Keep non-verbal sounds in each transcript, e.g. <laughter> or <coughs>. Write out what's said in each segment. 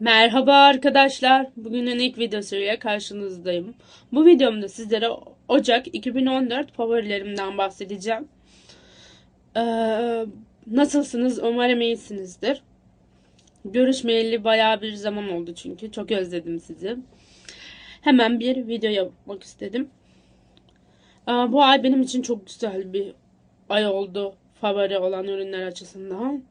Merhaba arkadaşlar. Bugünün ilk videosuyla karşınızdayım. Bu videomda sizlere Ocak 2014 favorilerimden bahsedeceğim. Ee, nasılsınız? Umarım iyisinizdir. Görüşmeyeli bayağı bir zaman oldu çünkü. Çok özledim sizi. Hemen bir video yapmak istedim. Ee, bu ay benim için çok güzel bir ay oldu. Favori olan ürünler açısından.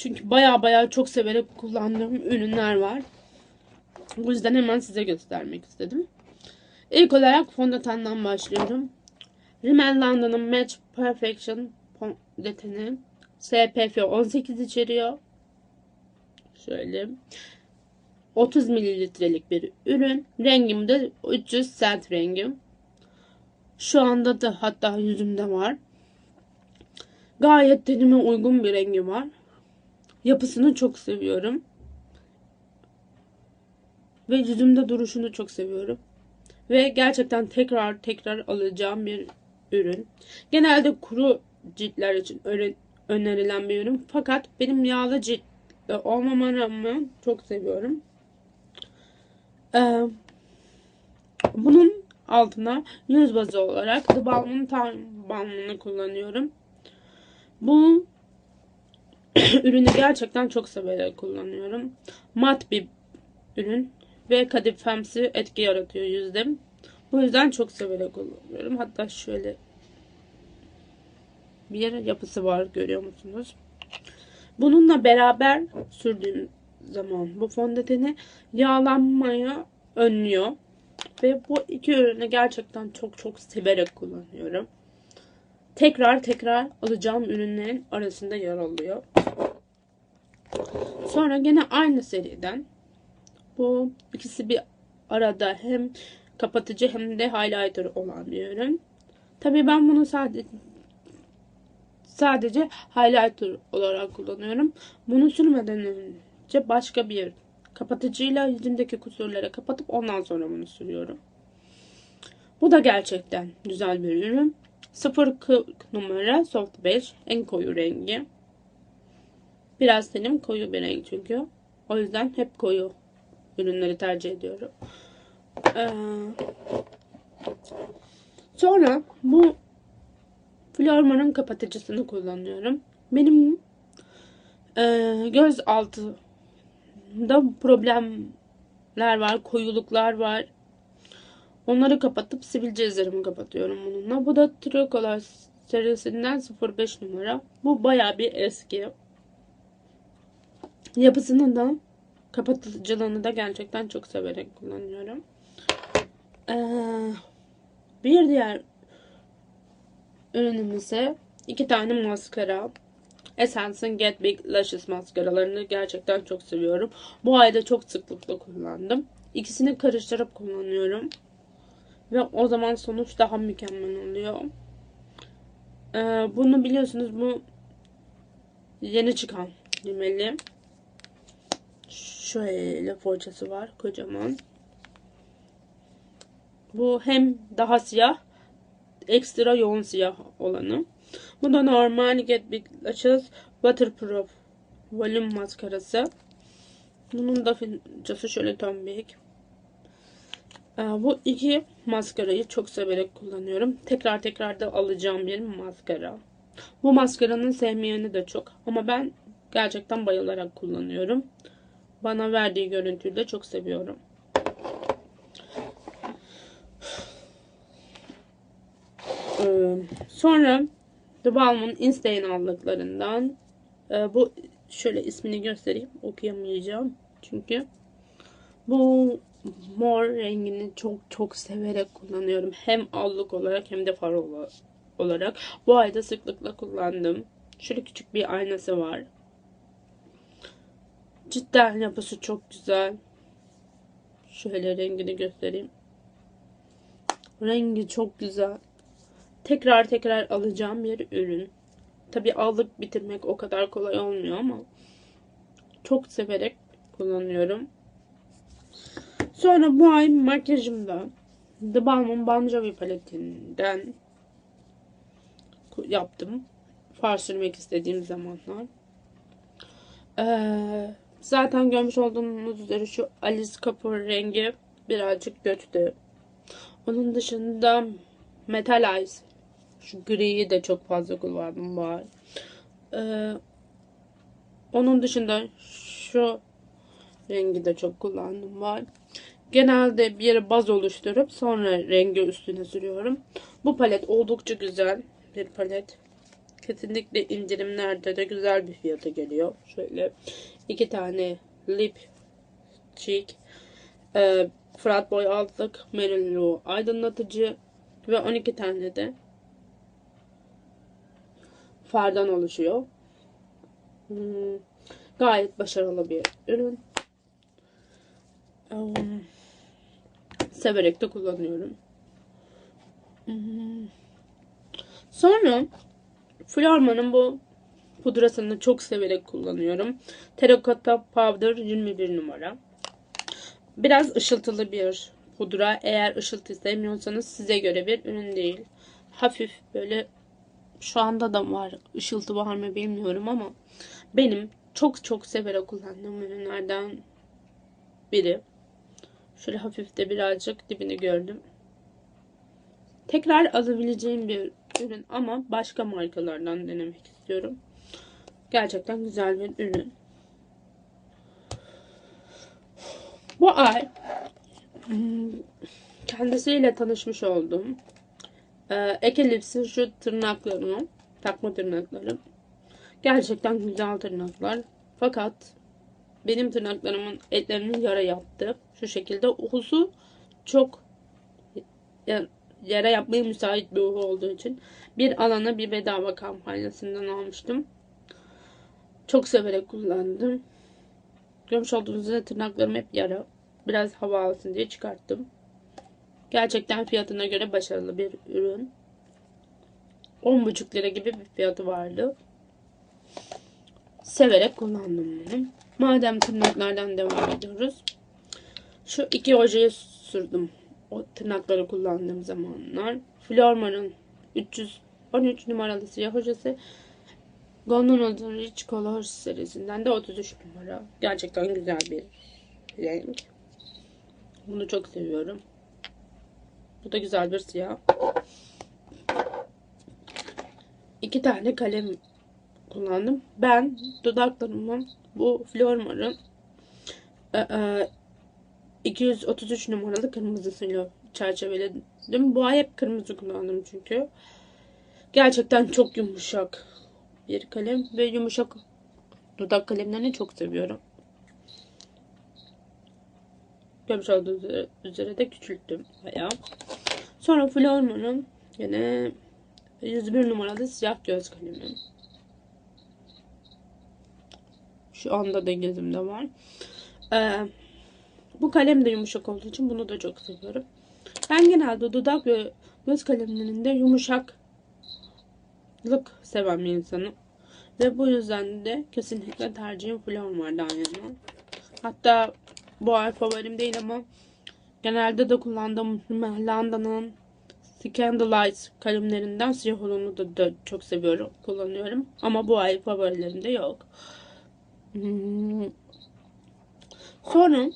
Çünkü baya baya çok severek kullandığım ürünler var. Bu yüzden hemen size göstermek istedim. İlk olarak fondötenden başlıyorum. Rimmel London'ın Match Perfection fondöteni SPF 18 içeriyor. Şöyle 30 mililitrelik bir ürün. Rengim de 300 cent rengim. Şu anda da hatta yüzümde var. Gayet tenime uygun bir rengi var. Yapısını çok seviyorum. Ve yüzümde duruşunu çok seviyorum. Ve gerçekten tekrar tekrar alacağım bir ürün. Genelde kuru ciltler için önerilen bir ürün. Fakat benim yağlı cilt olmama rağmen çok seviyorum. Ee, bunun altına yüz bazı olarak The Balm'ın tam balmını kullanıyorum. Bu <coughs> ürünü gerçekten çok severek kullanıyorum. Mat bir ürün ve kadifemsi etki yaratıyor yüzde. Bu yüzden çok severek kullanıyorum. Hatta şöyle bir yapısı var görüyor musunuz? Bununla beraber sürdüğüm zaman bu fondöteni yağlanmaya önlüyor. Ve bu iki ürünü gerçekten çok çok severek kullanıyorum tekrar tekrar alacağım ürünlerin arasında yer alıyor. Sonra gene aynı seriden bu ikisi bir arada hem kapatıcı hem de highlighter olan bir ürün. Tabii ben bunu sadece sadece highlighter olarak kullanıyorum. Bunu sürmeden önce başka bir kapatıcıyla yüzümdeki kusurları kapatıp ondan sonra bunu sürüyorum. Bu da gerçekten güzel bir ürün. 040 numara soft beige en koyu rengi. Biraz tenim koyu bir renk çünkü. O yüzden hep koyu ürünleri tercih ediyorum. Ee, sonra bu Flormar'ın kapatıcısını kullanıyorum. Benim e, göz altında problemler var, koyuluklar var. Onları kapatıp sivilce izlerimi kapatıyorum bununla. Bu da Tricolor serisinden 05 numara. Bu baya bir eski. Yapısını da kapatıcılığını da gerçekten çok severek kullanıyorum. Ee, bir diğer ürünüm ise iki tane maskara. Essence'ın Get Big Lashes maskaralarını gerçekten çok seviyorum. Bu ayda çok sıklıkla kullandım. İkisini karıştırıp kullanıyorum. Ve o zaman sonuç daha mükemmel oluyor. Ee, bunu biliyorsunuz bu yeni çıkan rimeli. Şöyle fırçası var kocaman. Bu hem daha siyah ekstra yoğun siyah olanı. Bu da normal Get Big Lashes Waterproof Volume maskarası. Bunun da fırçası şöyle tombik. Ee, bu iki maskarayı çok severek kullanıyorum. Tekrar tekrar da alacağım bir maskara. Bu maskaranın sevmeyeni de çok. Ama ben gerçekten bayılarak kullanıyorum. Bana verdiği görüntüyü de çok seviyorum. Ee, sonra The Balm'ın Instain aldıklarından e, bu şöyle ismini göstereyim. Okuyamayacağım. Çünkü bu mor rengini çok çok severek kullanıyorum. Hem allık olarak hem de far olarak. Bu ayda sıklıkla kullandım. Şöyle küçük bir aynası var. Cidden yapısı çok güzel. Şöyle rengini göstereyim. Rengi çok güzel. Tekrar tekrar alacağım bir ürün. Tabi allık bitirmek o kadar kolay olmuyor ama çok severek kullanıyorum. Sonra bu ay makyajımda The Balmain Bon Jovi paletinden yaptım. Far sürmek istediğim zamanlar. Ee, Zaten görmüş olduğunuz üzere şu Alice Cooper rengi birazcık kötü. Onun dışında Metal Ice. Şu griyi de çok fazla kullandım var. Ee, onun dışında şu rengi de çok kullandım var. Genelde bir yere baz oluşturup sonra rengi üstüne sürüyorum. Bu palet oldukça güzel bir palet. Kesinlikle indirimlerde de güzel bir fiyata geliyor. Şöyle iki tane lip cheek, e, Frat boy altlık, Merillo aydınlatıcı ve 12 tane de fardan oluşuyor. Hmm, gayet başarılı bir ürün. Um, severek de kullanıyorum. Hmm. Sonra Florma'nın bu pudrasını çok severek kullanıyorum. Terracotta Powder 21 numara. Biraz ışıltılı bir pudra. Eğer ışıltı sevmiyorsanız size göre bir ürün değil. Hafif böyle şu anda da var. Işıltı var mı bilmiyorum ama benim çok çok severek kullandığım ürünlerden biri. Şöyle hafif de birazcık dibini gördüm. Tekrar alabileceğim bir ürün ama başka markalardan denemek istiyorum. Gerçekten güzel bir ürün. Bu ay hmm, kendisiyle tanışmış oldum. Ekelips'in şu tırnaklarını, takma tırnakları. Gerçekten güzel tırnaklar. Fakat benim tırnaklarımın etlerini yara yaptı. Şu şekilde uhusu çok yara yapmaya müsait bir uhu olduğu için bir alana bir bedava kampanyasından almıştım. Çok severek kullandım. Görmüş olduğunuz üzere tırnaklarım hep yara. Biraz hava alsın diye çıkarttım. Gerçekten fiyatına göre başarılı bir ürün. 10,5 lira gibi bir fiyatı vardı. Severek kullandım bunu. Madem tırnaklardan devam ediyoruz. Şu iki ojeyi sürdüm. O tırnakları kullandığım zamanlar. Flormar'ın 313 numaralı siyah hocası. Golden Rich Color serisinden de 33 numara. Gerçekten güzel bir renk. Bunu çok seviyorum. Bu da güzel bir siyah. İki tane kalem kullandım. Ben dudaklarımı bu Flormar'ın 233 e, e, numaralı kırmızısıyla çerçeveledim. Bu ay hep kırmızı kullandım çünkü. Gerçekten çok yumuşak bir kalem ve yumuşak dudak kalemlerini çok seviyorum. Görmüş olduğunuz üzere de küçülttüm bayağı. Sonra Florman'ın yine 101 numaralı siyah göz kalemi. Şu anda da gözümde var. Ee, bu kalem de yumuşak olduğu için bunu da çok seviyorum. Ben genelde dudak ve göz kalemlerinde yumuşaklık seven bir insanım. Ve bu yüzden de kesinlikle tercihim Flormar'dan yana. Hatta bu ay favorim değil ama genelde de kullandığım Landa'nın Scandalize kalemlerinden siyah olanı da, da çok seviyorum, kullanıyorum. Ama bu ay favorilerimde yok. Hmm. Sonra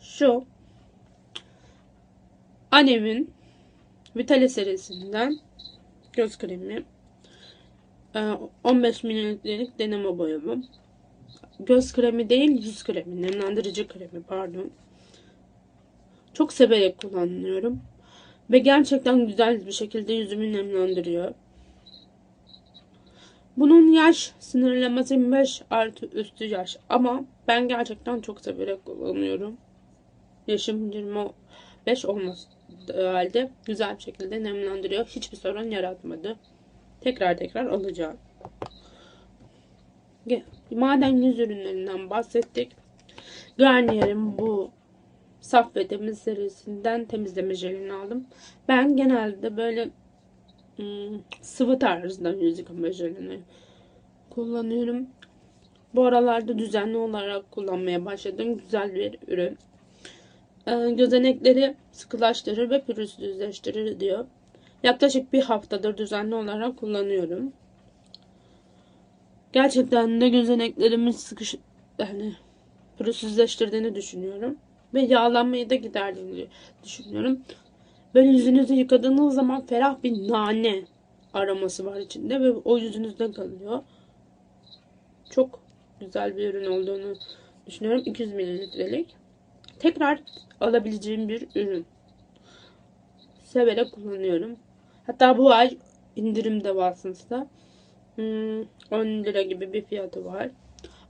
şu annemin Vitale serisinden göz kremi 15 ee, mililitrelik deneme boyamı. Göz kremi değil yüz kremi. Nemlendirici kremi pardon. Çok severek kullanıyorum. Ve gerçekten güzel bir şekilde yüzümü nemlendiriyor. Bunun yaş sınırlaması 25 artı üstü yaş. Ama ben gerçekten çok severek kullanıyorum. Yaşım 25 olması halde güzel bir şekilde nemlendiriyor. Hiçbir sorun yaratmadı tekrar tekrar alacağım. Maden yüz ürünlerinden bahsettik. Garnier'in bu saf ve temiz serisinden temizleme jelini aldım. Ben genelde böyle ım, sıvı tarzda yüz yıkama jelini kullanıyorum. Bu aralarda düzenli olarak kullanmaya başladım. Güzel bir ürün. Ee, gözenekleri sıkılaştırır ve pürüzsüzleştirir diyor. Yaklaşık bir haftadır düzenli olarak kullanıyorum. Gerçekten de gözeneklerimi sıkış, yani pürüzsüzleştirdiğini düşünüyorum. Ve yağlanmayı da giderdiğini düşünüyorum. Böyle yüzünüzü yıkadığınız zaman ferah bir nane aroması var içinde ve o yüzünüzde kalıyor. Çok güzel bir ürün olduğunu düşünüyorum. 200 mililitrelik. Tekrar alabileceğim bir ürün. Severek kullanıyorum. Hatta bu ay indirimde Watsons'ta. Hmm, 10 lira gibi bir fiyatı var.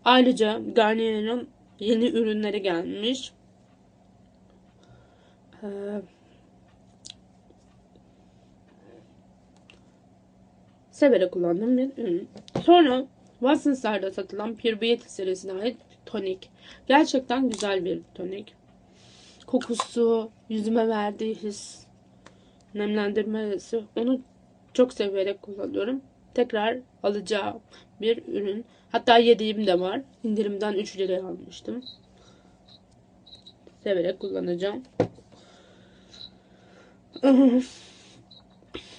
Ayrıca Garnier'in yeni ürünleri gelmiş. Ee, severek kullandığım bir ürün. Sonra Watsons'larda satılan Pure Beauty serisine ait tonik. Gerçekten güzel bir tonik. Kokusu, yüzüme verdiği his, nemlendirmesi onu çok severek kullanıyorum. Tekrar alacağım bir ürün. Hatta yediğim de var. İndirimden 3 liraya almıştım. Severek kullanacağım. <laughs>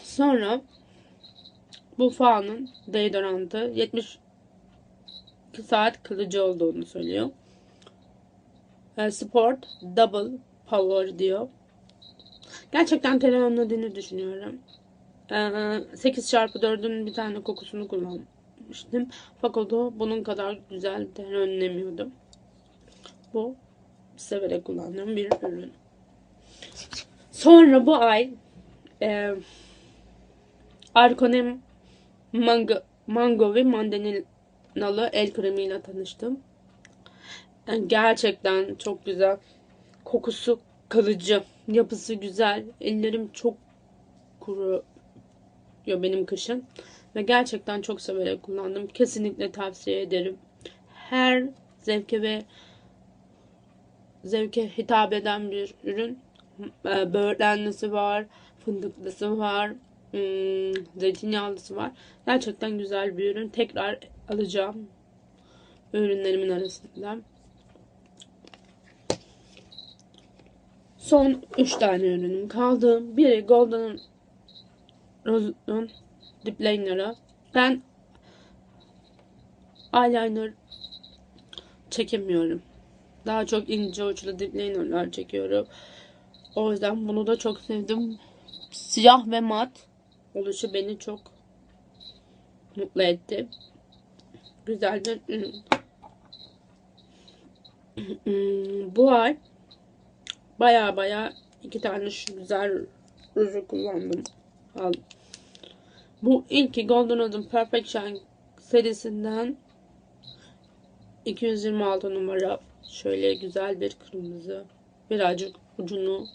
Sonra bu fanın deodorantı 72 saat kılıcı olduğunu söylüyor. E, Sport Double Power diyor. Gerçekten tereyağını düşünüyorum. 8 çarpı 4'ün bir tane kokusunu kullanmıştım. Fakat o bunun kadar güzel ter önlemiyordum. Bu severek kullandığım bir ürün. Sonra bu ay e, Arkonem mango, mango ve mandalinalı el kremiyle tanıştım. Yani gerçekten çok güzel. Kokusu kalıcı. Yapısı güzel. Ellerim çok kuru benim kışın. Ve gerçekten çok severek kullandım. Kesinlikle tavsiye ederim. Her zevke ve zevke hitap eden bir ürün. Ee, böğürtlenlisi var, fındıklısı var, hmm, zeytinyağlısı var. Gerçekten güzel bir ürün. Tekrar alacağım ürünlerimin arasında. Son 3 tane ürünüm kaldı. Biri Golden Rose'un Dip Liner'ı. Ben eyeliner çekemiyorum. Daha çok ince uçlu dip liner'lar çekiyorum. O yüzden bunu da çok sevdim. Siyah ve mat oluşu beni çok mutlu etti. Güzel bir ürün. Bu ay baya baya iki tane şu güzel ruju kullandım. Aldım. Bu ilki Golden Odin Perfection serisinden 226 numara şöyle güzel bir kırmızı birazcık ucunu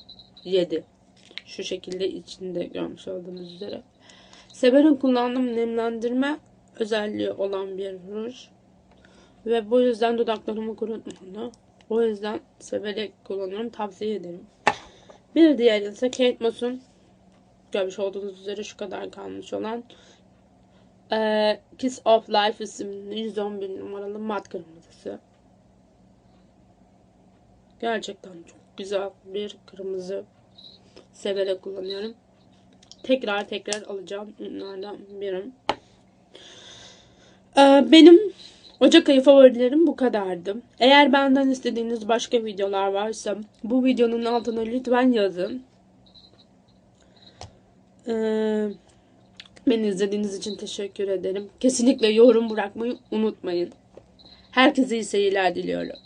yedi. Şu şekilde içinde görmüş olduğunuz üzere. Severim kullandığım nemlendirme özelliği olan bir ruj. Ve bu yüzden dudaklarımı kurutmadı. O yüzden severek kullanıyorum. Tavsiye ederim. Bir diğer ise Kate Moss'un görmüş olduğunuz üzere şu kadar kalmış olan e, Kiss of Life isimli 111 numaralı mat kırmızısı. Gerçekten çok güzel bir kırmızı. Severek kullanıyorum. Tekrar tekrar alacağım ürünlerden birim. Ee, benim Ocak ayı favorilerim bu kadardı. Eğer benden istediğiniz başka videolar varsa bu videonun altına lütfen yazın. Ee, beni izlediğiniz için teşekkür ederim. Kesinlikle yorum bırakmayı unutmayın. Herkese iyi seyirler diliyorum.